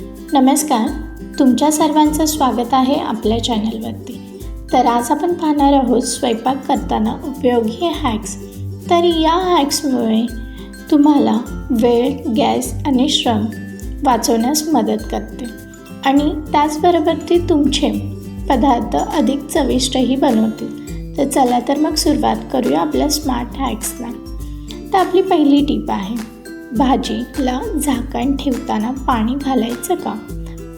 नमस्कार तुमच्या सर्वांचं स्वागत आहे आपल्या चॅनलवरती. तर आज आपण पाहणार आहोत स्वयंपाक करताना उपयोगी हॅक्स तर या हॅक्समुळे तुम्हाला वेळ गॅस आणि श्रम वाचवण्यास मदत करते. आणि त्याचबरोबर ती तुमचे पदार्थ अधिक चविष्टही बनवतील तर चला तर मग सुरुवात करूया आपल्या स्मार्ट हॅक्सला तर आपली पहिली टीप आहे भाजीला झाकण ठेवताना पाणी घालायचं का?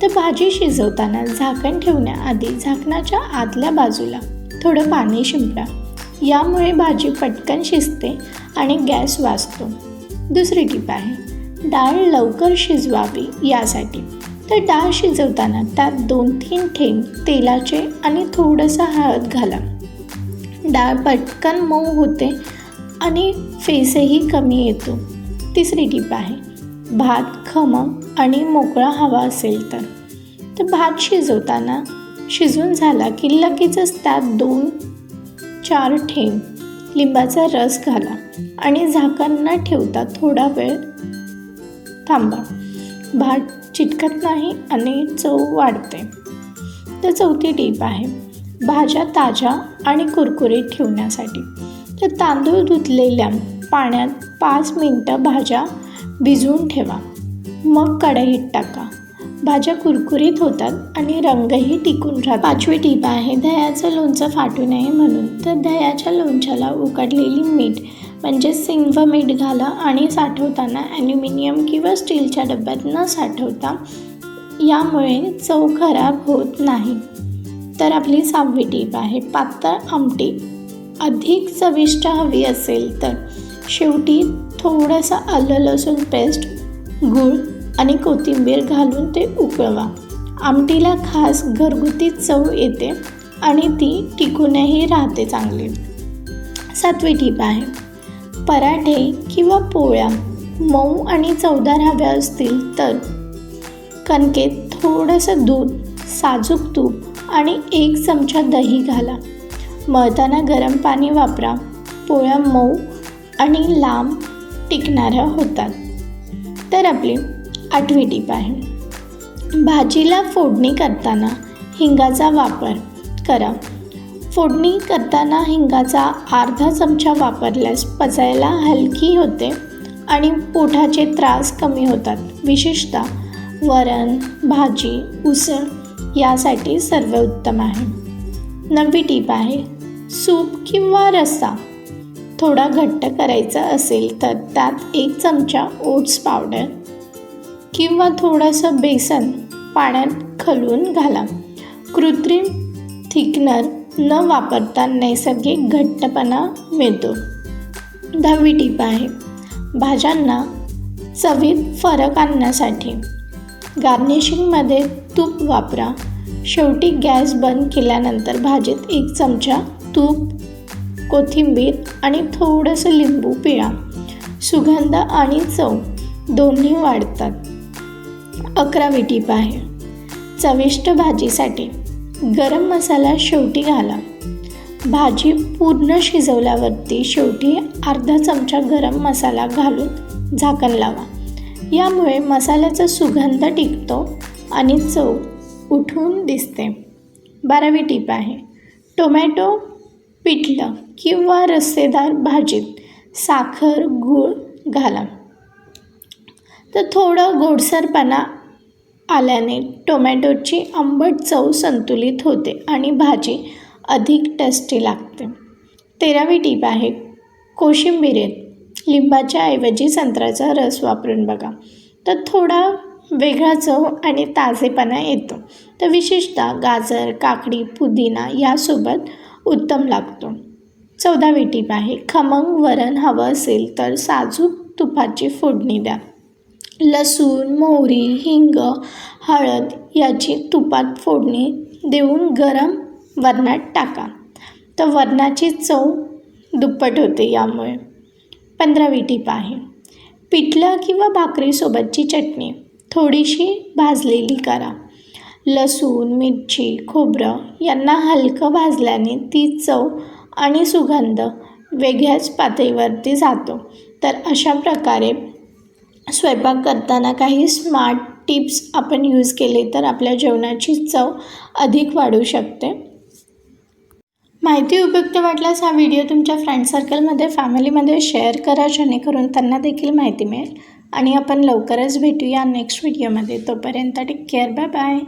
तर भाजी शिजवताना झाकण ठेवण्याआधी झाकणाच्या आतल्या बाजूला थोडं पाणी शिंपडा. यामुळे भाजी पटकन शिजते आणि गॅस वाचतो. दुसरी टीप आहे डाळ लवकर शिजवावी यासाठी. तर डाळ शिजवताना त्यात दोन तीन थेंब तेलाचे आणि थोडंसं हळद घाला. डाळ पटकन मऊ होते आणि फेसही कमी येतो. तिसरी टीप आहे. भात खमंग आणि मोकळा हवा असेल तर. तर भात शिजवताना शिजून झाला की लगेचच त्यात दोन चार थेंब लिंबाचा रस घाला आणि झाकण न ठेवता थोडा वेळ थांबा. भात चिटकत नाही आणि चव वाढते. तर चौथी टीप आहे. भाज्या ताज्या आणि कुरकुरीत ठेवण्यासाठी. तर तांदूळ धुतलेल्या पाण्यात पाच मिनटं भाज्या भिजवून ठेवा. मग कढईत टाका. भाज्या कुरकुरीत होतात आणि रंगही टिकून राहतात. पाचवी टीप आहे दह्याचं लोणचं फाटू नये म्हणून. तर दह्याच्या लोणच्याला उकडलेली मीठ म्हणजे सिंह मीठ घाला आणि साठवताना ॲल्युमिनियम किंवा स्टीलच्या डब्यात न साठवता यामुळे चव खराब होत नाही. तर आपली सहावी टीप आहे पातळ आमटी. अधिक चविष्ट हवी असेल तर. शेवटी थोडंसं आलं लसूण पेस्ट गूळ आणि कोथिंबीर घालून ते उकळवा. आमटीला खास घरगुती चव येते आणि ती टिकूनही राहते चांगली. सातवी टीप आहे पराठे किंवा पोळ्या मऊ आणि चवदार हव्या असतील तर. कणकेत थोडंसं दूध साजूक तूप आणि एक चमचा दही घाला. मळताना गरम पाणी वापरा. पोळ्या मऊ आणि लांब टिकणाऱ्या होतात. तर आपली आठवी टीप आहे. भाजीला फोडणी करताना हिंगाचा वापर करा. फोडणी करताना हिंगाचा अर्धा चमचा वापरल्यास पचायला हलकी होते आणि पोटाचे त्रास कमी होतात. विशेषतः वरण भाजी उसळ यासाठी सर्व उत्तम आहे. नववी टीप आहे सूप किंवा रस्सा. थोडा घट्ट करायचा असेल तर त्यात एक चमचा ओट्स पावडर किंवा थोडंसं बेसन पाण्यात खलून घाला. कृत्रिम थिकनर न वापरता नैसर्गिक घट्टपणा मिळतो. दहावी टीप आहे भाज्यांना चवीत फरक आणण्यासाठी. गार्निशिंगमध्ये तूप वापरा. शेवटी गॅस बंद केल्यानंतर भाजीत एक चमचा तूप कोथिंबीर आणि थोडंसं लिंबू पिळा. सुगंध आणि चव दोन्ही वाढतात. अकरावी टीप आहे चविष्ट भाजीसाठी गरम मसाला शेवटी घाला. भाजी पूर्ण शिजवल्यावरती शेवटी अर्धा चमचा गरम मसाला घालून झाकण लावा. यामुळे मसाल्याचा सुगंध टिकतो आणि चव उठून दिसते. बारावी टीप आहे टोमॅटो पिठलं. किंवा रस्सेदार भाजीत साखर गूळ घाला. तर थोडं गोडसरपणा आल्याने टोमॅटोची आंबट चव संतुलित होते आणि भाजी अधिक टेस्टी लागते. तेरावी टीप आहे कोशिंबिरीत लिंबाच्या ऐवजी संत्र्याचा रस वापरून बघा. तर थोडा वेगळा चव आणि ताजेपणा येतो. तर विशेषतः गाजर काकडी पुदिना यासोबत उत्तम लागतो. चौदावी टीप आहे खमंग वरण हवं असेल तर साजूक तुपाची फोडणी द्या. लसूण मोहरी हिंग हळद याची तुपात फोडणी देऊन गरम वरणात टाका. तर वरणाची चव दुप्पट होते यामुळे. पंधरावी टीप आहे पिठलं किंवा भाकरीसोबतची चटणी थोडीशी भाजलेली करा. लसूण मिरची खोबरं यांना हलकं भाजल्याने ती चव आणि सुगंध वेगळ्याच पातळीवरती जातो. तर अशा प्रकारे स्वयंपाक करताना काही स्मार्ट टिप्स आपण यूज केले तर आपल्या जेवणाची चव अधिक वाढू शकते. माहिती उपयुक्त वाटल्यास हा व्हिडिओ तुमच्या फ्रेंड सर्कलमध्ये फॅमिलीमध्ये शेअर करा जेणेकरून त्यांना देखील माहिती मिळेल. आणि आपण लवकरच भेटूया नेक्स्ट व्हिडिओमध्ये तोपर्यंत टेक केअर बाय बाय